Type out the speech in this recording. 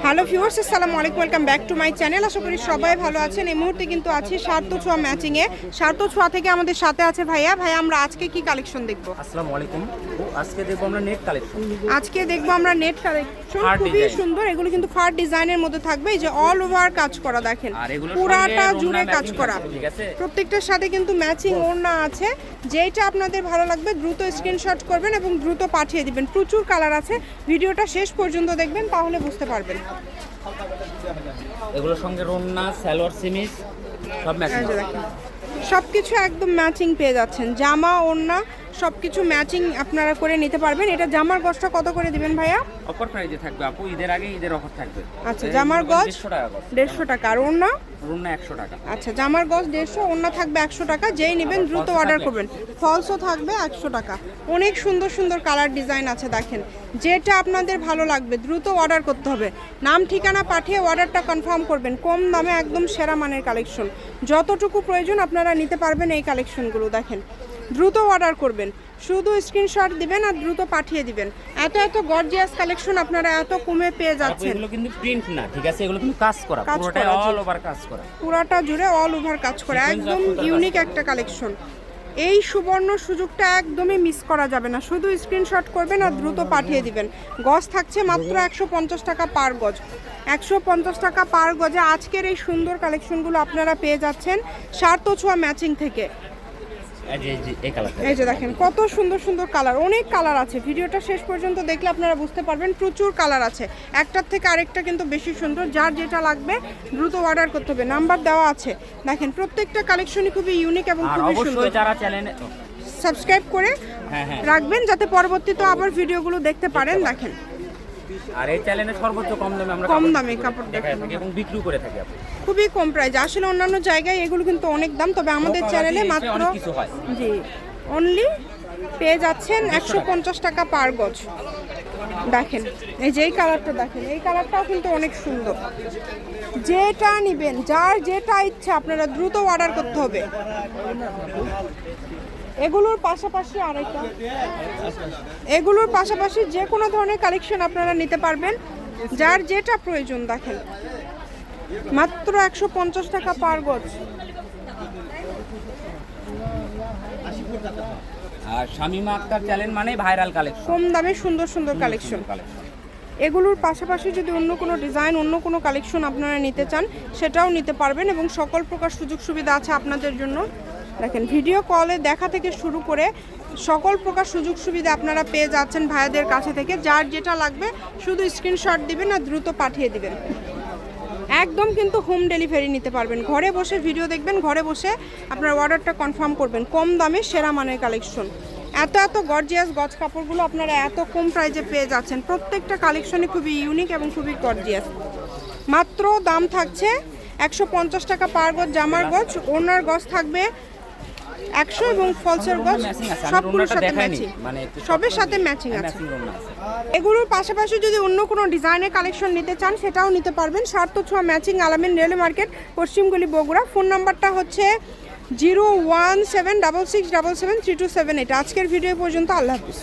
Hello viewers আসসালামু আলাইকুম welcome back to my channel আশা করি সবাই ভালো আছেন। এই মুহূর্তে কিন্তু আছি সার্থ ছোঁয়া ম্যাচিংয়ে সার্থ ছোঁয়া থেকে আমাদের সাথে আছে ভাইয়া। ভাইয়া আমরা আজকে কি কালেকশন দেখব? আসসালামু আলাইকুম। আজকে দেখব আমরা নেট কালেকশন আজকে দেখব আমরা নেট কালেকশন খুবই সুন্দর। এগুলো কিন্তু ফার ডিজাইনের মধ্যে থাকবে। এই যে অল ওভার কাজ করা দেখেন। পুরাটা জুড়ে কাজ করা। ঠিক আছে? প্রত্যেকটার সাথে কিন্তু ম্যাচিং ওড়না আছে। যেটা আপনাদের ভালো লাগবে দ্রুত স্ক্রিনশট করবেন এবং দ্রুত পাঠিয়ে দিবেন। প্রচুর কালার আছে। ভিডিওটা শেষ পর্যন্ত দেখবেন তাহলে বুঝতে পারবেন। এগুলোর সঙ্গে রন্না স্যালোয়ার সিমিস সব ম্যাচিং সবকিছু একদম ম্যাচিং পেয়ে যাচ্ছেন। জামা ওড়না সব কিছু ম্যাচিং আপনারা করে নিতে পারবেন। এটা জামার গজটা কত করে দিবেন ভাইয়া? অফার প্রাইজে থাকবে আপু ঈদের আগে ঈদের অফার থাকবে। আচ্ছা, জামার গজ? দেড়শো টাকা গজ। দেড়শো টাকা আর ওড়না? রন্না একশো টাকা। আচ্ছা জামার গজ দেড়শো ওড়না থাকবে একশো টাকা যেই নেবেন দ্রুত অর্ডার করবেন। ফলসও থাকবে একশো টাকা। অনেক সুন্দর সুন্দর কালার ডিজাইন আছে দেখেন। যেটা আপনাদের ভালো লাগবে দ্রুত অর্ডার করতে হবে। নাম ঠিকানা পাঠিয়ে অর্ডারটা কনফার্ম করবেন। কম দামে একদম সেরা মানের কালেকশন যতটুকু প্রয়োজন আপনারা নিতে পারবেন এই কালেকশনগুলো দেখেন। দ্রুত অর্ডার করবেন। শুধু স্ক্রিনশট দিবেন আর দ্রুত পাঠিয়ে দিবেন। এত এত গর্জিয়াস কালেকশন আপনারা এত কমে পেয়ে যাচ্ছেন। এগুলো কিন্তু প্রিন্ট না ঠিক আছে? এগুলো কিন্তু কাজ করা জি। অল ওভার কাজ করা। পুরাটা জুড়ে অল ওভার কাজ করে একদম ইউনিক একটা কালেকশন এই সুবর্ণ সুযোগটা একদমই মিস করা যাবে না। শুধু স্ক্রিনশট করবেন আর দ্রুত পাঠিয়ে দিবেন। গজ থাকছে মাত্র একশো পঞ্চাশ টাকা পার গজ। একশো পঞ্চাশ টাকা পার গজে আজকের এই সুন্দর কালেকশনগুলো আপনারা পেয়ে যাচ্ছেন সার্থ ছোঁয়া ম্যাচিং থেকে। এই যে- দেখেন কত সুন্দর সুন্দর কালার অনেক কালার আছে। ভিডিওটা শেষ পর্যন্ত দেখলে আপনারা বুঝতে পারবেন প্রচুর কালার আছে। একটার থেকে আরেকটা কিন্তু বেশি সুন্দর যার যেটা লাগবে দ্রুত অর্ডার করতে হবে। নাম্বার দেওয়া আছে। দেখেন প্রত্যেকটা কালেকশনই খুবই ইউনিক এবং খুবই সুন্দর। যারা চ্যানেল সাবস্ক্রাইব করে হ্যাঁ হ্যাঁ। রাখবেন যাতে পরবর্তীতে আবার ভিডিওগুলো দেখতে পারেন। দেখেন। আর এই চ্যানেলে সর্বোচ্চ কম দামে আমরা কম দামে কাপড় থাকি এবং বিক্রি করে থাকি আপু খুবই কম প্রাইস আসলে অন্যান্য জায়গায় এগুলো কিন্তু অনেক দাম তবে আমাদের চ্যানেলে মাত্র কিছু জি অনলি পেয়ে যাচ্ছেন একশো পঞ্চাশ টাকা পার গজ। দেখেন এই যে এই কালারটা দেখেন এই কালারটাও কিন্তু অনেক সুন্দর। যেটা নিবেন যার যেটা ইচ্ছা আপনারা দ্রুত অর্ডার করতে হবে। এগুলোর পাশাপাশি আরেকটা। এগুলোর পাশাপাশি যে কোনো ধরনের কালেকশন আপনারা নিতে পারবেন। যার যেটা প্রয়োজন দেখেন। মাত্র একশো পঞ্চাশ টাকা পার গজ। আর শামিমা আক্তার চ্যানেল মানে ভাইরাল কালেকশন কম দামে সুন্দর সুন্দর কালেকশন কালেকশন এগুলোর পাশাপাশি যদি অন্য কোনো ডিজাইন অন্য কোনো কালেকশন আপনারা নিতে চান সেটাও নিতে পারবেন এবং সকল প্রকার সুযোগ সুবিধা আছে আপনাদের জন্য। দেখেন ভিডিও কলে দেখা থেকে শুরু করে সকল প্রকার সুযোগ সুবিধা আপনারা পেয়ে যাচ্ছেন ভাইয়াদের কাছে থেকে। যার যেটা লাগবে, শুধু স্ক্রিনশট দিবেন আর দ্রুত পাঠিয়ে দিবেন। একদম কিন্তু হোম ডেলিভারি নিতে পারবেন। ঘরে বসে ভিডিও দেখবেন, ঘরে বসে আপনার অর্ডারটা কনফার্ম করবেন। কম দামে সেরা মানের কালেকশন এত এত গর্জিয়াস গজ কাপড়গুলো আপনারা এত কম প্রাইজে পেয়ে যাচ্ছেন। প্রত্যেকটা কালেকশনই খুবই ইউনিক এবং খুবই গর্জিয়াস মাত্র দাম থাকছে একশো পঞ্চাশ টাকা পার গজ জামার গজ। ওনার গজ থাকবে একশো এবং ফলসের গজ সবগুলোর সাথে ম্যাচিং মানে সবের সাথে ম্যাচিং আছে। আছে। এগুলোর পাশাপাশি যদি অন্য কোনো ডিজাইনের কালেকশন নিতে চান সেটাও নিতে পারবেন। সার্থ ছোঁয়া ম্যাচিং আলামিন রেল মার্কেট পশ্চিমগুলি বগুড়া। ফোন নাম্বারটা হচ্ছে zero one seven double six double seven three two seven eight. আজকের ভিডিও পর্যন্ত আল্লাহ হাফিজ।